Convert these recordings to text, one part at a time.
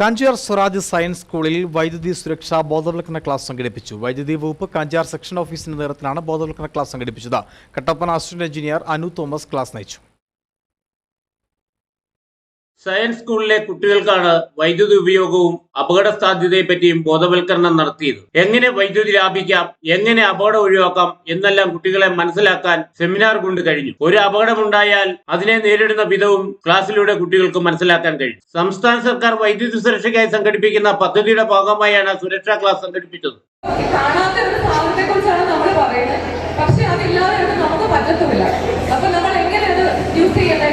Kanchiyar Swaraj science സ്കൂളിൽ വൈദ്യുതി സുരക്ഷാ ബോധവൽക്കരണ ക്ലാസ് സംഘടിപ്പിച്ചു. വൈദ്യുതി വകുപ്പ് കാഞ്ചിയാർ സെക്ഷൻ ഓഫീസിന്റെ നേതൃത്വത്തിലാണ് ബോധവൽക്കരണ ക്ലാസ് സംഘടിപ്പിച്ചത്. Kattappana assistant engineer Anu Thomas class നയിച്ചു. സയൻസ് സ്കൂളിലെ കുട്ടികൾക്കാണ് വൈദ്യുതി ഉപയോഗവും അപകട സാധ്യതയെ പറ്റിയും ബോധവൽക്കരണം നടത്തിയത്. എങ്ങനെ വൈദ്യുതി ലാഭിക്കാം എങ്ങനെ അപകടം ഒഴിവാക്കാം എന്നെല്ലാം കുട്ടികളെ മനസ്സിലാക്കാൻ സെമിനാർ കൊണ്ട് കഴിഞ്ഞു. ഒരു അപകടമുണ്ടായാൽ അതിനെ നേരിടുന്ന വിധവും ക്ലാസ്സിലൂടെ കുട്ടികൾക്ക് മനസ്സിലാക്കാൻ കഴിഞ്ഞു സംസ്ഥാന സർക്കാർ വൈദ്യുതി സുരക്ഷയ്ക്കായി സംഘടിപ്പിക്കുന്ന പദ്ധതിയുടെ ഭാഗമായാണ് സുരക്ഷാ ക്ലാസ് സംഘടിപ്പിച്ചത്. പക്ഷെ അതില്ലാതെ നമുക്ക് പറ്റത്തുമില്ല. അപ്പൊ നമ്മൾ എങ്ങനെ അത് യൂസ് ചെയ്യണ്ടേ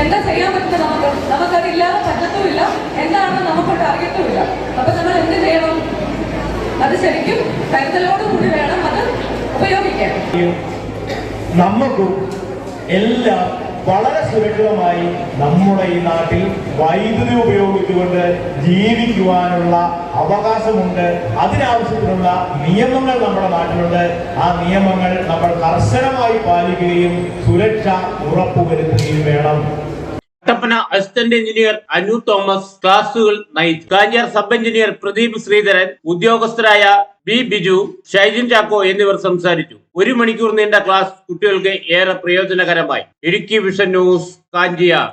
എന്താ ചെയ്യാൻ പറ്റുന്നത് നമുക്ക് നമുക്കതില്ലാതെ പറ്റത്തുമില്ല എന്താണെന്ന് നമുക്കൊട്ട് അറിയത്തുമില്ല. അപ്പൊ നമ്മൾ എന്ത് ചെയ്യണം? അത് ശരിക്കും കരുതലോടുകൂടി വേണം അത് ഉപയോഗിക്കാൻ. നമുക്കും എല്ലാം വളരെ സുരക്ഷിതമായി നമ്മുടെ ഈ നാട്ടിൽ വൈദ്യുതി ഉപയോഗിച്ചുകൊണ്ട് ജീവിക്കുവാനുള്ള അവകാശമുണ്ട്. അതിനാവശ്യത്തിനുള്ള നിയമങ്ങൾ നമ്മുടെ നാട്ടിലുണ്ട്. ആ നിയമങ്ങൾ നമ്മൾ കർശനമായി പാലിക്കുകയും സുരക്ഷ ഉറപ്പുവരുത്തുകയും വേണം. കട്ടപ്പന അസിസ്റ്റന്റ് എഞ്ചിനീയർ അനു തോമസ് ക്ലാസുകൾ നയിച്ചു. കാഞ്ഞാർ സബ് എഞ്ചിനീയർ പ്രദീപ് ശ്രീധരൻ ഉദ്യോഗസ്ഥരായ ബി ബിജു ഷൈജിൻ ചാക്കോ എന്നിവർ സംസാരിച്ചു. ഒരു മണിക്കൂർ നീണ്ട ക്ലാസ് കുട്ടികൾക്ക് ഏറെ പ്രയോജനകരമായി. Idukki vision news Kanchiyar.